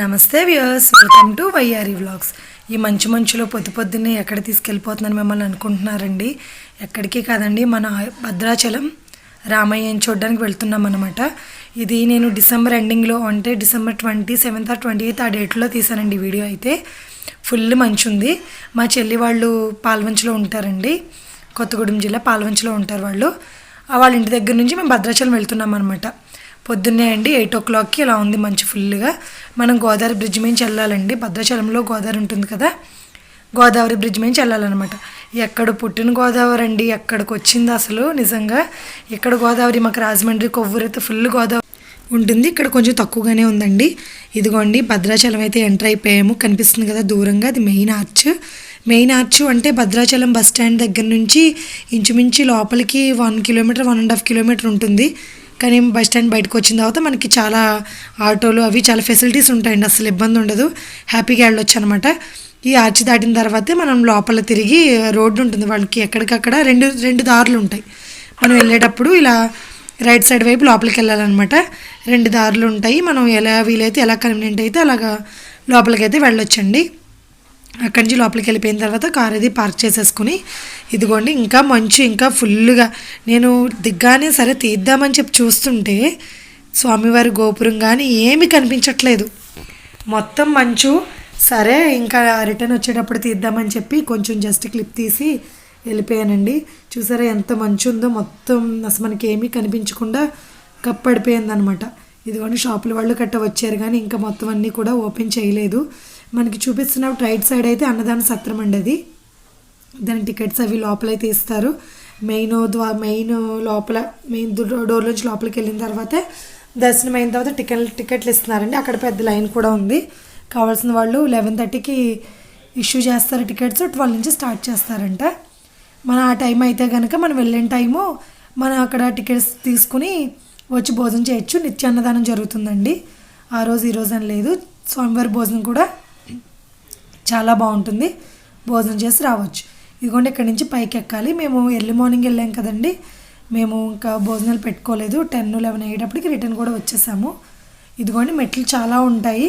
నమస్తే viewers welcome to YRE vlogs. ఈ మంచు మంచులో పొద్దు పొద్దున్నే ఎక్కడ తీసుకెళ్ళిపోతున్నాను మిమ్మల్ని అనుకుంటున్నారండి? ఎక్కడికి కాదండి మన భద్రాచలం రామయ్యని చూడడానికి వెళ్తున్నాం అనమాట ఇది నేను డిసెంబర్ ఎండింగ్లో అంటే December twenty seventh or twenty eighth ఆ డేట్లో తీసానండి వీడియో అయితే. ఫుల్ మంచు ఉంది. మా చెల్లి వాళ్ళు పాల్వంచలో ఉంటారండి. కొత్తగూడెం జిల్లా పాల్వంచలో ఉంటారు వాళ్ళు. వాళ్ళ ఇంటి దగ్గర నుంచి మేము భద్రాచలం వెళ్తున్నాం అనమాట పొద్దున్నే అండి ఎయిట్ ఓ క్లాక్కి ఇలా ఉంది మంచి ఫుల్గా. మనం గోదావరి బ్రిడ్జ్ మించి వెళ్ళాలండి. భద్రాచలంలో గోదావరి ఉంటుంది కదా? గోదావరి బ్రిడ్జ్ మించి వెళ్ళాలన్నమాట. ఎక్కడ పుట్టిన గోదావరి అండి? ఎక్కడికి వచ్చింది అసలు నిజంగా? ఇక్కడ గోదావరి? మాకు రాజమండ్రి కొవ్వూరైతే ఫుల్ గోదావరి ఉంటుంది. ఇక్కడ కొంచెం తక్కువగానే ఉందండి. ఇదిగోండి భద్రాచలం అయితే ఎంటర్ అయిపోయాము. కనిపిస్తుంది కదా దూరంగా అది మెయిన్ ఆర్చ్. మెయిన్ ఆర్చ్ అంటే భద్రాచలం బస్ స్టాండ్ దగ్గర నుంచి ఇంచుమించు లోపలికి one kilometre one and half kilometre ఉంటుంది. కానీ బస్ స్టాండ్ బయటకు వచ్చిన తర్వాత మనకి చాలా ఆటోలు అవి చాలా ఫెసిలిటీస్ ఉంటాయండి. అసలు ఇబ్బంది ఉండదు. హ్యాపీగా వెళ్ళొచ్చు అనమాట ఈ ఆర్చ్ దాటిన తర్వాతే మనం లోపల తిరిగి రోడ్డు ఉంటుంది. వాళ్ళకి ఎక్కడికక్కడ రెండు రెండు దారులు ఉంటాయి. మనం వెళ్ళేటప్పుడు ఇలా రైట్ సైడ్ వైపు లోపలికి వెళ్ళాలన్నమాట. రెండు దారులు ఉంటాయి. మనం ఎలా వీలైతే ఎలా కన్వీనియంట్ అయితే అలాగా లోపలికి అయితే వెళ్ళొచ్చండి. అక్కడి నుంచి లోపలికి వెళ్ళిపోయిన తర్వాత కార్ అది పార్క్ చేసేసుకుని ఇదిగోండి ఇంకా మంచు ఇంకా ఫుల్గా నేను దిగ్గానే సరే తీద్దామని చెప్పి చూస్తుంటే స్వామివారి గోపురం కానీ ఏమీ కనిపించట్లేదు. మొత్తం మంచు. సరే ఇంకా రిటర్న్ వచ్చేటప్పుడు తీద్దామని చెప్పి కొంచెం జస్ట్ క్లిప్ తీసి వెళ్ళిపోయానండి. చూసారా ఎంత మంచు ఉందో మొత్తం అసలు మనకి ఏమీ కనిపించకుండా కప్పడిపోయిందనమాట. ఇదిగోండి షాపుల వాళ్ళు కట్ట వచ్చారు కానీ ఇంకా మొత్తం అన్నీ కూడా ఓపెన్ చేయలేదు. మనకి చూపిస్తున్న రైట్ సైడ్ అయితే అన్నదాన సత్రం అండి అది. దాని టికెట్స్ అవి లోపలైతే ఇస్తారు. మెయిన్ ద్వా మెయిన్ లోపల మెయిన్ డోర్ నుంచి లోపలికి వెళ్ళిన తర్వాతే దర్శనం అయిన తర్వాత టికెట్ టికెట్లు ఇస్తున్నారండి. అక్కడ పెద్ద లైన్ కూడా ఉంది. కావాల్సిన వాళ్ళు లెవెన్ థర్టీకి ఇష్యూ చేస్తారు టికెట్స్ ట్వెల్వ్ నుంచి స్టార్ట్ చేస్తారంట. మన ఆ టైం అయితే కనుక మనం వెళ్ళిన టైము మనం అక్కడ టికెట్స్ తీసుకుని వచ్చి భోజనం చేయొచ్చు. నిత్య అన్నదానం జరుగుతుందండి. ఆ రోజు ఈ రోజు అని లేదు. స్వామివారి భోజనం కూడా చాలా బాగుంటుంది. భోజనం చేసి రావచ్చు. ఇదిగోండి ఇక్కడి నుంచి పైకి ఎక్కాలి. మేము ఎర్లీ మార్నింగ్ వెళ్ళాం కదండి. మేము ఇంకా భోజనాలు పెట్టుకోలేదు. టెన్ లెవెన్ అయ్యేటప్పటికి రిటర్న్ కూడా వచ్చేసాము. ఇదిగోండి మెట్లు చాలా ఉంటాయి.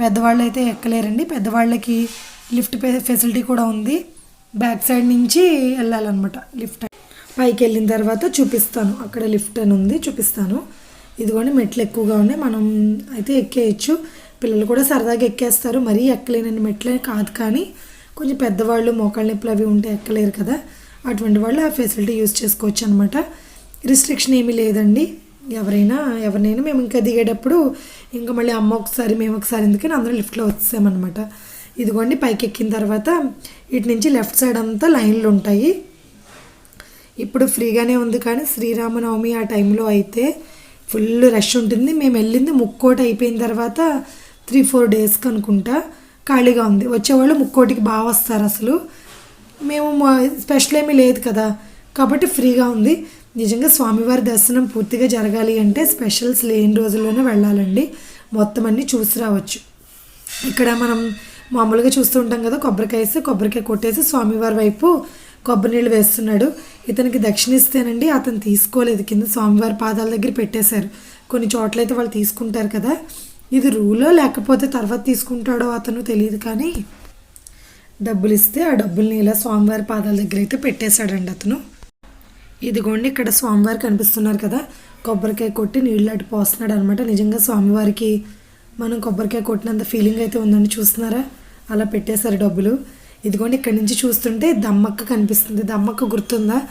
పెద్దవాళ్ళు అయితే ఎక్కలేరండి. పెద్దవాళ్ళకి లిఫ్ట్ ఫెసిలిటీ కూడా ఉంది. బ్యాక్ సైడ్ నుంచి వెళ్ళాలన్నమాట లిఫ్ట్. పైకి వెళ్ళిన తర్వాత చూపిస్తాను. అక్కడ లిఫ్ట్ అని ఉంది చూపిస్తాను. ఇదిగోండి మెట్లు ఎక్కువగా ఉన్నాయి. మనం అయితే ఎక్కేయచ్చు. పిల్లలు కూడా సరదాగా ఎక్కేస్తారు. మరీ ఎక్కలేనని మెట్లే కాదు కానీ కొంచెం పెద్దవాళ్ళు మోకాళ్ళ నొప్పులు అవి ఉంటే ఎక్కలేరు కదా. అటువంటి వాళ్ళు ఆ ఫెసిలిటీ యూస్ చేసుకోవచ్చు అనమాట రిస్ట్రిక్షన్ ఏమీ లేదండి. ఎవరైనా ఎవరినైనా మేము ఇంకా దిగేటప్పుడు ఇంకా మళ్ళీ అమ్మ ఒకసారి మేము ఒకసారి ఎందుకని అందరూ లిఫ్ట్లో వచ్చామన్నమాట ఇదిగోండి పైకి ఎక్కిన తర్వాత ఇటు నుంచి లెఫ్ట్ సైడ్ అంతా లైన్లు ఉంటాయి. ఇప్పుడు ఫ్రీగానే ఉంది కానీ శ్రీరామనవమి ఆ టైంలో అయితే ఫుల్ రష్ ఉంటుంది. మేము వెళ్ళింది ముక్కోటి అయిపోయిన తర్వాత త్రీ ఫోర్ డేస్కి అనుకుంటా ఖాళీగా ఉంది. వచ్చేవాళ్ళు ముక్కోటికి బాగా వస్తారు అసలు. మేము స్పెషల్ ఏమీ లేదు కదా. కాబట్టి ఫ్రీగా ఉంది. నిజంగా స్వామివారి దర్శనం పూర్తిగా జరగాలి అంటే స్పెషల్స్ లేని రోజుల్లోనే వెళ్ళాలండి. మొత్తం అన్నీ చూసి రావచ్చు. ఇక్కడ మనం మామూలుగా చూస్తూ ఉంటాం కదా కొబ్బరికాయ కొబ్బరికాయ కొట్టేసి స్వామివారి వైపు కొబ్బరి నీళ్ళు వేస్తున్నాడు. ఇతనికి దక్షిణ ఇస్తేనండి అతను తీసుకోలేదు. కింద స్వామివారి పాదాల దగ్గర పెట్టేశారు. కొన్ని చోట్లయితే వాళ్ళు తీసుకుంటారు కదా. ఇది రూలో లేకపోతే తర్వాత తీసుకుంటాడో అతను తెలియదు కానీ డబ్బులు ఇస్తే ఆ డబ్బుల్ని ఇలా స్వామివారి పాదాల దగ్గర అయితే పెట్టేశాడండి అతను. ఇదిగోండి ఇక్కడ స్వామివారు కనిపిస్తున్నారు కదా. కొబ్బరికాయ కొట్టి నీళ్ళు అటు పోస్తున్నాడు అనమాట నిజంగా స్వామివారికి మనం కొబ్బరికాయ కొట్టినంత ఫీలింగ్ అయితే ఉందని చూస్తున్నారా? అలా పెట్టేశారు డబ్బులు. ఇదిగోండి ఇక్కడ నుంచి చూస్తుంటే దమ్మక్క కనిపిస్తుంది. దమ్మక్క గుర్తుందా?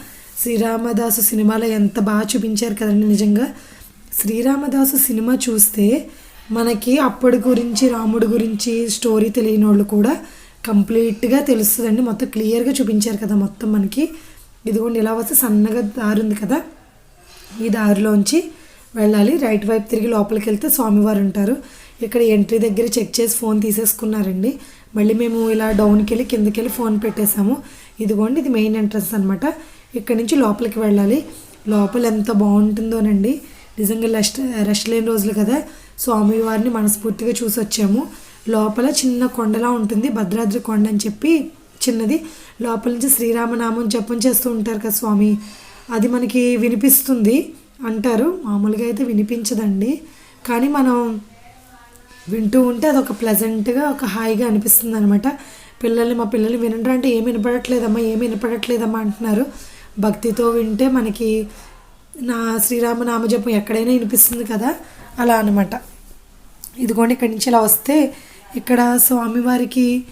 శ్రీరామదాసు సినిమాలో ఎంత బాగా చూపించారు కదండి నిజంగా. శ్రీరామదాసు సినిమా చూస్తే మనకి అప్పటి గురించి రాముడి గురించి స్టోరీ తెలియని వాళ్ళు కూడా కంప్లీట్గా తెలుస్తుందండి. మొత్తం క్లియర్గా చూపించారు కదా మొత్తం మనకి. ఇదిగోండి ఇలా వస్తే సన్నగా దారి ఉంది కదా. ఈ దారిలోంచి వెళ్ళాలి. రైట్ వైపు తిరిగి లోపలికి వెళ్తే స్వామివారు ఉంటారు. ఇక్కడ ఎంట్రీ దగ్గర చెక్ చేసి ఫోన్ తీసేసుకున్నారండి. మళ్ళీ మేము ఇలా డౌన్కి వెళ్ళి కిందకి వెళ్ళి ఫోన్ పెట్టేశాము. ఇదిగోండి ఇది మెయిన్ ఎంట్రన్స్ అనమాట ఇక్కడ నుంచి లోపలికి వెళ్ళాలి. లోపల ఎంత బాగుంటుందోనండి. నిజంగా రెస్ట్ రెస్ట్ లేని రోజులు కదా. స్వామివారిని మనస్ఫూర్తిగా చూసి వచ్చాము లోపల చిన్న కొండలా ఉంటుంది. భద్రాద్రి కొండ అని చెప్పి చిన్నది. లోపల నుంచి శ్రీరామనామం జపం చేస్తూ ఉంటారు కదా స్వామి. అది మనకి వినిపిస్తుంది అంటారు. మామూలుగా అయితే వినిపించదండి. కానీ మనం వింటూ ఉంటే అది ఒక ప్లెజెంట్గా ఒక హాయిగా అనిపిస్తుంది అనమాట పిల్లల్ని మా పిల్లల్ని వినండి అంటే ఏమి వినపడట్లేదమ్మా ఏమి వినపడట్లేదమ్మా అంటున్నారు. భక్తితో వింటే మనకి నా శ్రీరామ నామజపం ఎక్కడైనా వినిపిస్తుంది కదా? అలా అనమాట ఇదిగోండి ఇక్కడి నుంచి ఇలా వస్తే ఇక్కడ స్వామివారికి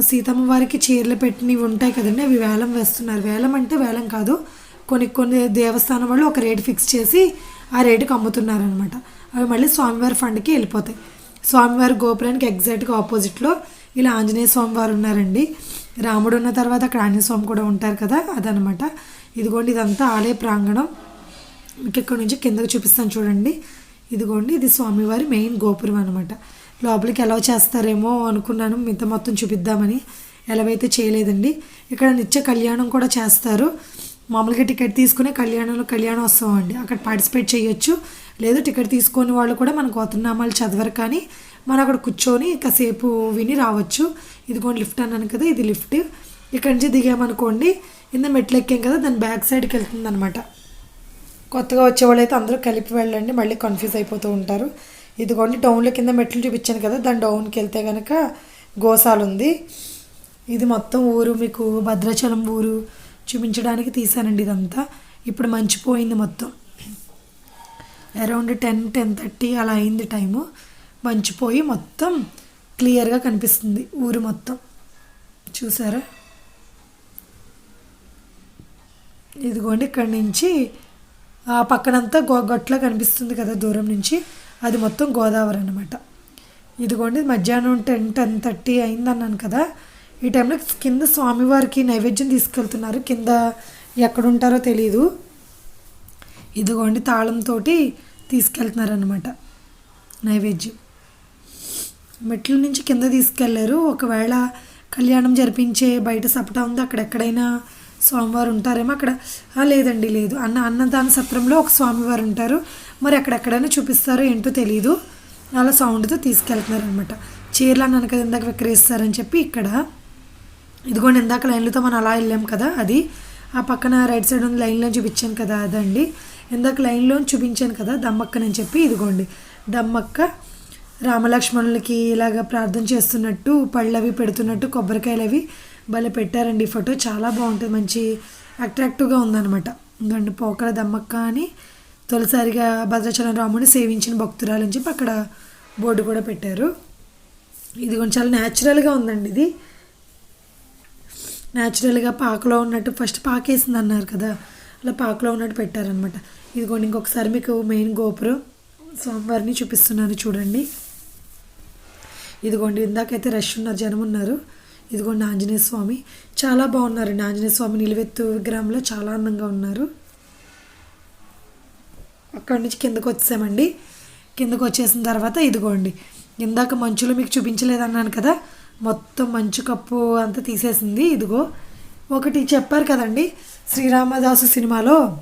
సీతమ్మ వారికి చీరలు పెట్టినవి ఉంటాయి కదండి అవి వేలం వేస్తున్నారు. వేలం అంటే వేలం కాదు కొన్ని కొన్ని దేవస్థానం వాళ్ళు ఒక రేటు ఫిక్స్ చేసి ఆ రేటుకి అమ్ముతున్నారు అనమాట అవి మళ్ళీ స్వామివారి ఫండ్కి వెళ్ళిపోతాయి. స్వామివారి గోపురానికి ఎగ్జాక్ట్గా ఆపోజిట్లో ఇలా ఆంజనేయ స్వామి వారు ఉన్నారండి. రాముడు ఉన్న తర్వాత అక్కడ ఆంజనేయ స్వామి కూడా ఉంటారు కదా అదనమాట ఇదిగోండి ఇదంతా ఆలయ ప్రాంగణం. మీకు ఇక్కడ నుంచి కిందకి చూపిస్తాను చూడండి. ఇదిగోండి ఇది స్వామివారి మెయిన్ గోపురం అనమాట లోపలికి ఎలా చేస్తారేమో అనుకున్నాను మిగతా మొత్తం చూపిద్దామని. ఎలావైతే చేయలేదండి. ఇక్కడ నిత్య కళ్యాణం కూడా చేస్తారు. మామూలుగా టికెట్ తీసుకునే కళ్యాణంలో కళ్యాణోత్సవం అండి. అక్కడ పార్టిసిపేట్ చేయొచ్చు. లేదు టికెట్ తీసుకొని వాళ్ళు కూడా మన గోతనామాలు చదవరు కానీ మనం అక్కడ కూర్చొని కాసేపు విని రావచ్చు. ఇదిగోండి లిఫ్ట్ అన్నాను కదా ఇది లిఫ్ట్. ఇక్కడి నుంచి దిగామనుకోండి ఇంత మెట్లు ఎక్కాం కదా దాని బ్యాక్ సైడ్కి వెళ్తుంది అనమాట కొత్తగా వచ్చేవాళ్ళు అయితే అందరూ కలిపి వెళ్ళండి మళ్ళీ కన్ఫ్యూజ్ అయిపోతూ ఉంటారు. ఇదిగోండి డౌన్లో కింద మెట్లు చూపించాను కదా దాని డౌన్కి వెళ్తే కనుక గోసాలు ఉంది. ఇది మొత్తం ఊరు మీకు భద్రాచలం ఊరు చూపించడానికి తీసానండి ఇదంతా. ఇప్పుడు మంచిపోయింది మొత్తం. అరౌండ్ టెన్ టెన్ థర్టీ అలా అయింది టైము. మంచిపోయి మొత్తం క్లియర్గా కనిపిస్తుంది ఊరు మొత్తం. చూసారా? ఇదిగోండి ఇక్కడి నుంచి ఆ పక్కనంతా గో గట్ల కనిపిస్తుంది కదా దూరం నుంచి. అది మొత్తం గోదావరి అనమాట ఇదిగోండి మధ్యాహ్నం టెన్ టెన్ థర్టీ అయింది అన్నాను కదా. ఈ టైంలో కింద స్వామివారికి నైవేద్యం తీసుకెళ్తున్నారు. కింద ఎక్కడుంటారో తెలీదు. తెలియదు ఇదిగోండి తాళంతో తీసుకెళ్తున్నారనమాట నైవేద్యం. మెట్ల నుంచి కింద తీసుకెళ్ళారు. ఒకవేళ కళ్యాణం జరిపించే బయట సపట ఉంది. అక్కడ ఎక్కడైనా స్వామివారు ఉంటారేమో అక్కడ. లేదండి లేదు. అన్న అన్నదాన సత్రంలో ఒక స్వామివారు ఉంటారు. మరి అక్కడెక్కడైనా చూపిస్తారో ఏంటో తెలియదు అలా సౌండ్తో తీసుకెళ్తున్నారనమాట చీరలు అన్నాను కదా ఇందాక విక్రయిస్తారని చెప్పి ఇక్కడ. ఇదిగోండి ఇందాక లైన్లతో మనం అలా వెళ్ళాం కదా అది. ఆ పక్కన రైట్ సైడ్ ఉన్న లైన్లో చూపించాను కదా అదండి. ఇందాక లైన్లో చూపించాను కదా దమ్మక్కనని చెప్పి ఇదిగోండి. దమ్మక్క రామలక్ష్మణులకి ఇలాగ ప్రార్థన చేస్తున్నట్టు పళ్ళు అవి పెడుతున్నట్టు కొబ్బరికాయలు అవి భలే పెట్టారండి ఈ ఫోటో. చాలా బాగుంటుంది. మంచి అట్రాక్టివ్గా ఉందన్నమాట. ఇంకండి పోకల దమ్మక్క అని తొలిసారిగా భద్రాచలం రాముని సేవించిన భక్తురాలు అని చెప్పి అక్కడ బోర్డు కూడా పెట్టారు. ఇది కొంచెం చాలా న్యాచురల్గా ఉందండి ఇది. న్యాచురల్గా పాకలో ఉన్నట్టు ఫస్ట్ పాకేసింది అన్నారు కదా. అలా పాకలో ఉన్నట్టు పెట్టారనమాట ఇదిగోండి ఇంకొకసారి మీకు మెయిన్ గోపురం స్వామివారిని చూపిస్తున్నాను చూడండి. ఇదిగోండి ఇందాకైతే రష్ ఉన్నారు జనం ఉన్నారు. ఇదిగోండి ఆంజనేయ స్వామి. చాలా బాగున్నారండి. ఆంజనేయ స్వామి నిలువెత్తు విగ్రహంలో చాలా అందంగా ఉన్నారు. అక్కడి నుంచి కిందకు వచ్చామండి కిందకు వచ్చేసిన తర్వాత ఇదిగోండి. ఇందాక మంచులో మీకు చూపించలేదన్నాను కదా. మొత్తం మంచు కప్పు అంతా తీసేసింది. ఇదిగో. ఒకటి చెప్పారు కదండి. శ్రీరామదాసు సినిమాలో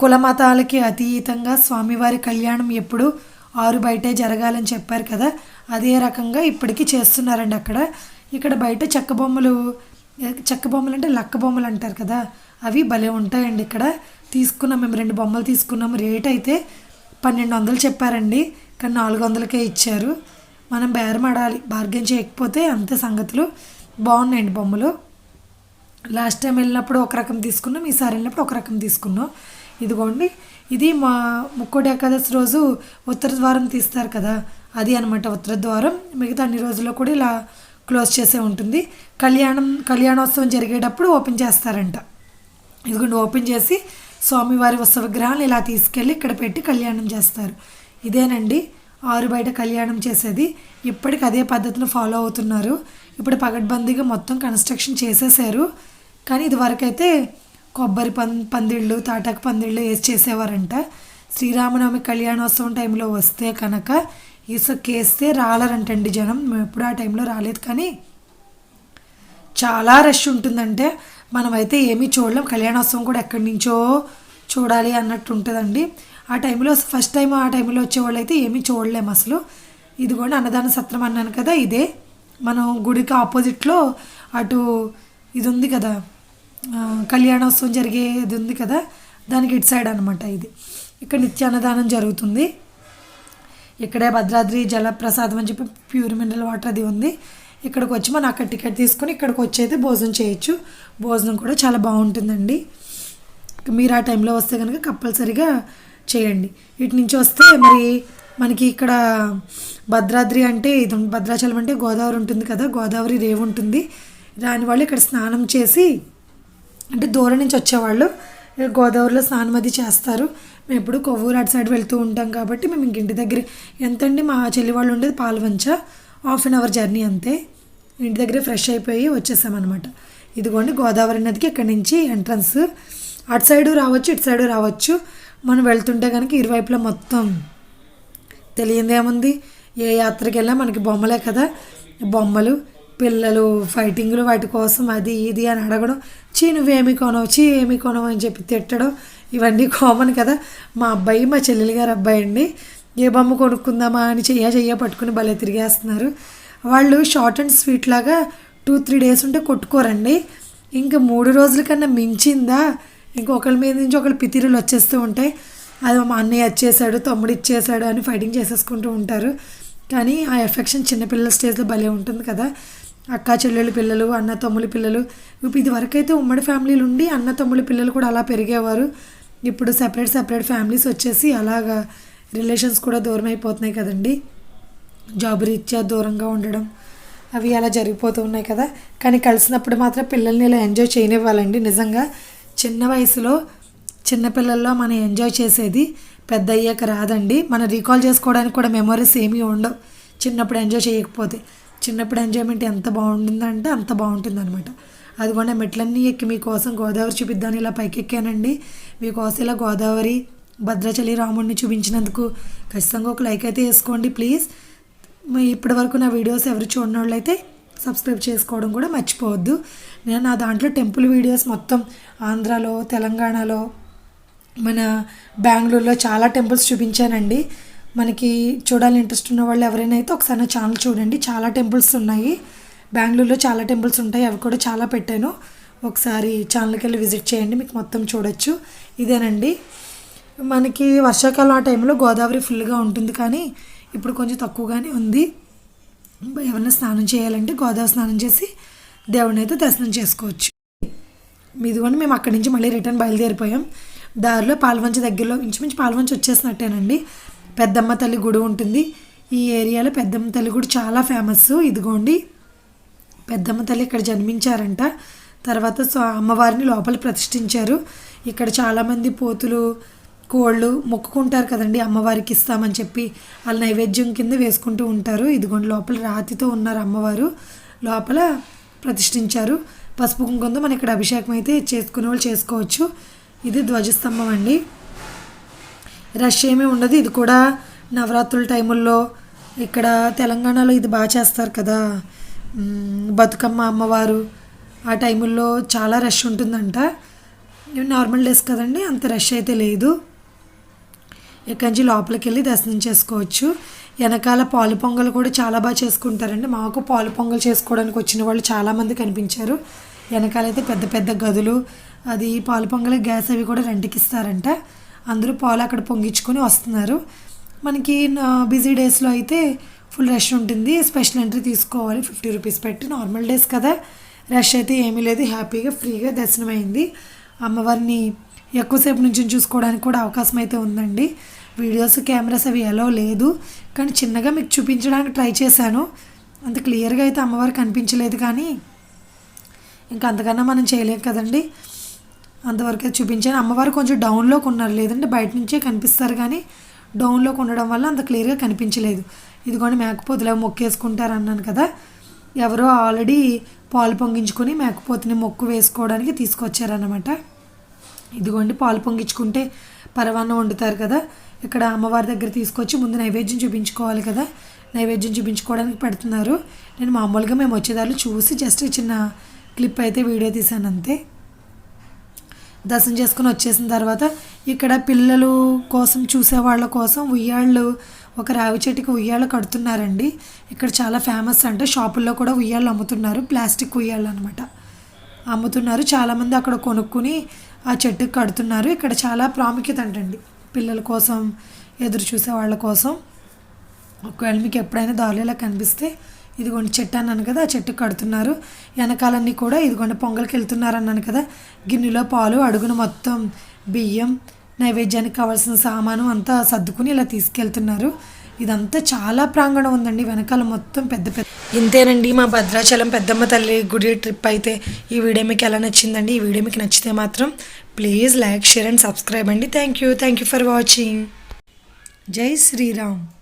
కులమతాలకి అతీతంగా స్వామివారి కళ్యాణం ఎప్పుడు ఆరు బయటే జరగాలని చెప్పారు కదా. అదే రకంగా ఇప్పటికీ చేస్తున్నారండి అక్కడ. ఇక్కడ బయట చెక్క బొమ్మలు చెక్క బొమ్మలు అంటే లక్క బొమ్మలు అంటారు కదా అవి భలే ఉంటాయండి ఇక్కడ. తీసుకున్నాం మేము రెండు బొమ్మలు తీసుకున్నాము రేట్ అయితే పన్నెండు వందలు చెప్పారండి కానీ నాలుగు వందలకే ఇచ్చారు. మనం బేరం ఆడాలి బార్గెన్ చేయకపోతే అంతే సంగతులు. బాగున్నాయండి బొమ్మలు. లాస్ట్ టైం వెళ్ళినప్పుడు ఒక రకం తీసుకున్నాం ఈసారి వెళ్ళినప్పుడు ఒక రకం తీసుకున్నాం. ఇదిగోండి ఇది మా ముక్కోటి ఏకాదశి రోజు ఉత్తర ద్వారం తీస్తారు కదా అది అనమాట ఉత్తర ద్వారం. మిగతా అన్ని రోజుల్లో కూడా ఇలా క్లోజ్ చేసే ఉంటుంది. కళ్యాణం కళ్యాణోత్సవం జరిగేటప్పుడు ఓపెన్ చేస్తారంట. ఇదిగోండి ఓపెన్ చేసి స్వామివారి ఉత్సవ విగ్రహాలు ఇలా తీసుకెళ్ళి ఇక్కడ పెట్టి కళ్యాణం చేస్తారు. ఇదేనండి ఆరు బయట కళ్యాణం చేసేది. ఇప్పటికి అదే పద్ధతిని ఫాలో అవుతున్నారు. ఇప్పుడు పగడ్బందీగా మొత్తం కన్స్ట్రక్షన్ చేసేసారు. కానీ ఇదివరకైతే కొబ్బరి పం పందిళ్ళు తాటాకు పందిళ్ళు వేసి చేసేవారంట. శ్రీరామనవమి కళ్యాణోత్సవం టైంలో వస్తే కనుక ఇసుకేస్తే రాలరంటండి జనం. మేము ఎప్పుడు ఆ టైంలో రాలేదు. కానీ చాలా రష్ ఉంటుందంటే మనమైతే ఏమీ చూడలేం. కళ్యాణోత్సవం కూడా ఎక్కడి నుంచో చూడాలి అన్నట్టు ఉంటుందండి. ఆ టైంలో ఫస్ట్ టైం ఆ టైంలో వచ్చేవాళ్ళు అయితే ఏమీ చూడలేము అసలు. ఇదిగోండి అన్నదాన సత్రం అన్నాను కదా ఇదే. మనం గుడికి ఆపోజిట్లో అటు ఇది ఉంది కదా కళ్యాణోత్సవం జరిగే ఇది ఉంది కదా దానికి ఇటు సైడ్ అనమాట ఇది. ఇక్కడ నిత్య అన్నదానం జరుగుతుంది. ఇక్కడే భద్రాద్రి జలప్రసాదం అని చెప్పి ప్యూర్ మినరల్ వాటర్ అది ఉంది. ఇక్కడికి వచ్చి మనం అక్కడ టికెట్ తీసుకొని ఇక్కడికి వచ్చి అయితే భోజనం చేయొచ్చు. భోజనం కూడా చాలా బాగుంటుందండి. మీరు ఆ టైంలో వస్తే కనుక కంపల్సరీగా చేయండి. ఇటు నుంచి వస్తే మరి మనకి ఇక్కడ భద్రాద్రి అంటే ఇది భద్రాచలం అంటే గోదావరి ఉంటుంది కదా గోదావరి రేవు ఉంటుంది. దాని వాళ్ళు ఇక్కడ స్నానం చేసి అంటే దూరం నుంచి వచ్చేవాళ్ళు గోదావరిలో స్నానం అది చేస్తారు. మేము ఎప్పుడు కొవ్వూరు అటు సైడ్ వెళ్తూ ఉంటాం కాబట్టి మేము ఇంక ఇంటి దగ్గర ఎంతండి మా చెల్లి వాళ్ళు ఉండేది Palvancha. Half an hour journey అంతే. ఇంటి దగ్గర ఫ్రెష్ అయిపోయి వచ్చేసామన్నమాట. ఇదిగోండి గోదావరి నదికి ఇక్కడి నుంచి ఎంట్రన్స్ అటు సైడు రావచ్చు ఇటు సైడు రావచ్చు. మనం వెళ్తుంటే కనుక ఇరువైపులా మొత్తం తెలియందేముంది? ఏ యాత్రకి వెళ్ళినా మనకి బొమ్మలే కదా. బొమ్మలు పిల్లలు ఫైటింగ్లు వాటి కోసం అది ఇది అని అడగడం చీ నువ్వేమి కొనవు చీ ఏమి కొనవు అని చెప్పి తిట్టడం ఇవన్నీ కామన్ కదా. మా అబ్బాయి మా చెల్లెలు గారు అబ్బాయి అండి ఏ బొమ్మ కొనుక్కుందామా అని చెయ్య చెయ్య పట్టుకుని భలే తిరిగేస్తున్నారు. వాళ్ళు షార్ట్ అండ్ స్వీట్ లాగా టూ త్రీ డేస్ ఉంటే కొట్టుకోరండి. ఇంకా మూడు రోజుల కన్నా మించిందా? ఇంకొకరి మీద నుంచి ఒకళ్ళు పితిరులు వచ్చేస్తూ ఉంటాయి. అది మా అన్నయ్య వచ్చేసాడు తమ్ముడు ఇచ్చేసాడు అని ఫైటింగ్ చేసేసుకుంటూ ఉంటారు. కానీ ఆ ఎఫెక్షన్ చిన్నపిల్లల స్టేజ్లో భలే ఉంటుంది కదా. అక్క చెల్లెలు పిల్లలు అన్న తమ్ముళ్ళ పిల్లలు. ఇప్పుడు ఇదివరకైతే ఉమ్మడి ఫ్యామిలీలు ఉండి అన్న తమ్ముళ్ళ పిల్లలు కూడా అలా పెరిగేవారు. ఇప్పుడు సపరేట్ సపరేట్ ఫ్యామిలీస్ వచ్చేసి అలాగా రిలేషన్స్ కూడా దూరం అయిపోతున్నాయి కదండి. జాబ్ రీత్యా దూరంగా ఉండడం అవి అలా జరిగిపోతూ ఉన్నాయి కదా. కానీ కలిసినప్పుడు మాత్రం పిల్లల్ని ఇలా ఎంజాయ్ చేయనివ్వాలండి నిజంగా. చిన్న వయసులో చిన్నపిల్లల్లో మనం ఎంజాయ్ చేసేది పెద్ద అయ్యాక రాదండి. మనం రీకాల్ చేసుకోవడానికి కూడా మెమరీస్ ఏమీ ఉండవు. చిన్నప్పుడు ఎంజాయ్ చేయకపోతే. చిన్నప్పుడు ఎంజాయ్మెంట్ ఎంత బాగుంటుందంటే అంత బాగుంటుంది అనమాట అదిగోండి మెట్లన్నీ ఎక్కి మీకోసం గోదావరి చూపిద్దామని ఇలా పైకెక్కానండి మీకోసం ఇలా గోదావరి భద్రాచలి రాముడిని చూపించినందుకు ఖచ్చితంగా ఒక లైక్ అయితే వేసుకోండి ప్లీజ్. మీ ఇప్పటి వరకు నా వీడియోస్ ఎవరు చూడని వాళ్ళైతే సబ్స్క్రైబ్ చేసుకోవడం కూడా మర్చిపోవద్దు. నేను నా దాంట్లో టెంపుల్ వీడియోస్ మొత్తం ఆంధ్రాలో తెలంగాణలో మన బెంగళూరులో చాలా టెంపుల్స్ చూపించానండి. మనకి చూడాలని ఇంట్రెస్ట్ ఉన్న వాళ్ళు ఎవరైనా అయితే ఒకసారి నా ఛానల్ చూడండి. చాలా టెంపుల్స్ ఉన్నాయి. బెంగళూరులో చాలా టెంపుల్స్ ఉంటాయి. అవి కూడా చాలా పెట్టాను. ఒకసారి ఛానల్కి వెళ్ళి విజిట్ చేయండి. మీకు మొత్తం చూడొచ్చు. ఇదేనండి. మనకి వర్షాకాలం ఆ టైంలో గోదావరి ఫుల్గా ఉంటుంది కానీ ఇప్పుడు కొంచెం తక్కువగానే ఉంది. ఎవరైనా స్నానం చేయాలంటే గోదావరి స్నానం చేసి దేవుడిని అయితే దర్శనం చేసుకోవచ్చు. ఇదిగోండి మేము అక్కడి నుంచి మళ్ళీ రిటర్న్ బయలుదేరిపోయాం. దారిలో పాల్వంచ దగ్గరలో ఇంచుమించు పాల్వంచ వచ్చేసినట్టేనండి. పెద్దమ్మ తల్లి గుడి ఉంటుంది. ఈ ఏరియాలో పెద్దమ్మ తల్లి గుడి చాలా ఫేమస్ ఇదిగోండి. పెద్దమ్మ తల్లి ఇక్కడ జన్మించారంట. తర్వాత అమ్మవారిని లోపల ప్రతిష్ఠించారు. ఇక్కడ చాలామంది పోతులు కోళ్ళు మొక్కుకుంటారు కదండి. అమ్మవారికి ఇస్తామని చెప్పి వాళ్ళ నైవేద్యం కింద వేసుకుంటూ ఉంటారు. ఇదిగోండి లోపల రాతితో ఉన్నారు అమ్మవారు. లోపల ప్రతిష్ఠించారు. పసుపు కుంకుమతో మనం ఇక్కడ అభిషేకం అయితే చేసుకునే వాళ్ళు చేసుకోవచ్చు. ఇది ధ్వజస్తంభం అండి. రష్ ఏమీ ఉండదు. ఇది కూడా నవరాత్రుల టైముల్లో ఇక్కడ తెలంగాణలో ఇది బాగా చేస్తారు కదా. బతుకమ్మ అమ్మవారు ఆ టైముల్లో చాలా రష్ ఉంటుందంట. నార్మల్ డేస్ కదండి అంత రష్ అయితే లేదు. ఇక్కడి నుంచి లోపలికి వెళ్ళి దర్శనం చేసుకోవచ్చు. వెనకాల పాలు పొంగల్ కూడా చాలా బాగా చేసుకుంటారండి. మాకు పాలు పొంగల్ చేసుకోవడానికి వచ్చిన వాళ్ళు చాలామంది కనిపించారు. వెనకాల అయితే పెద్ద పెద్ద గదులు అది పాలు పొంగల్ గ్యాస్ అవి కూడా రెంట్కి ఇస్తారంట. అందరూ పాలు అక్కడ పొంగించుకొని వస్తున్నారు. మనకి బిజీ డేస్లో అయితే ఫుల్ రష్ ఉంటుంది. స్పెషల్ ఎంట్రీ తీసుకోవాలి. ఫిఫ్టీ రూపీస్ పెట్టి. నార్మల్ డేస్ కదా. రష్ అయితే ఏమీ లేదు. హ్యాపీగా ఫ్రీగా దర్శనం అయింది అమ్మవారిని ఎక్కువసేపు నుంచి చూసుకోవడానికి కూడా అవకాశం అయితే ఉందండి. వీడియోస్ కెమెరాస్ అవి ఎలా లేదు. కానీ చిన్నగా మీకు చూపించడానికి ట్రై చేశాను. అంత క్లియర్గా అయితే అమ్మవారు కనిపించలేదు కానీ ఇంకా అంతకన్నా మనం చేయలేం కదండి. అంతవరకే చూపించాను. అమ్మవారు కొంచెం డౌన్లోకి ఉన్నారు లేదంటే బయట నుంచే కనిపిస్తారు కానీ డౌన్లోకి ఉండడం వల్ల అంత క్లియర్గా కనిపించలేదు. ఇదిగోండి మేకపోతులు మొక్కేసుకుంటారు అన్నాను కదా. ఎవరో ఆల్రెడీ పాలు పొంగించుకొని మేకపోతుని మొక్కు వేసుకోవడానికి తీసుకొచ్చారన్నమాట. ఇదిగోండి పాలు పొంగించుకుంటే పరవాన్నం వండుతారు కదా. ఇక్కడ అమ్మవారి దగ్గర తీసుకొచ్చి ముందు నైవేద్యం చూపించుకోవాలి కదా. నైవేద్యం చూపించుకోవడానికి పెడుతున్నారు. నేను మామూలుగా మేము వచ్చేదాళ్ళు చూసి జస్ట్ చిన్న క్లిప్ అయితే వీడియో తీశాను అంతే. దర్శనం చేసుకుని వచ్చేసిన తర్వాత ఇక్కడ పిల్లలు కోసం చూసే వాళ్ళ కోసం ఉయ్యాళ్ళు ఒక రావి చెట్టుకి ఉయ్యాళ్ళు కడుతున్నారండి. ఇక్కడ చాలా ఫేమస్ అంటే షాపుల్లో కూడా ఉయ్యాళ్ళు అమ్ముతున్నారు ప్లాస్టిక్ ఉయ్యాళ్ళు అనమాట అమ్ముతున్నారు చాలామంది అక్కడ కొనుక్కుని ఆ చెట్టుకి కడుతున్నారు. ఇక్కడ చాలా ప్రాముఖ్యత అంటండి పిల్లల కోసం ఎదురు చూసే వాళ్ళ కోసం. ఒకవేళ మీకు ఎప్పుడైనా దారిలో కనిపిస్తే ఇదిగోండి చెట్టు అన్నాను కదా ఆ చెట్టు కడుతున్నారు. వెనకాలన్నీ కూడా ఇదిగోండి పొంగల్కి వెళ్తున్నారు అన్నాను కదా. గిన్నెలో పాలు అడుగున మొత్తం బియ్యం నైవేద్యానికి కావాల్సిన సామాను అంతా సర్దుకుని ఇలా తీసుకెళ్తున్నారు. ఇదంతా చాలా ప్రాంగణం ఉందండి. వెనకాల మొత్తం పెద్ద పెద్ద ఇంతేనండి మా భద్రాచలం పెద్దమ్మ తల్లి గుడి ట్రిప్ అయితే ఈ వీడియో మీకు ఎలా నచ్చిందండి? ఈ వీడియో మీకు నచ్చితే మాత్రం please like share and subscribe అండి. Thank you. Thank you for watching. జై శ్రీరామ్.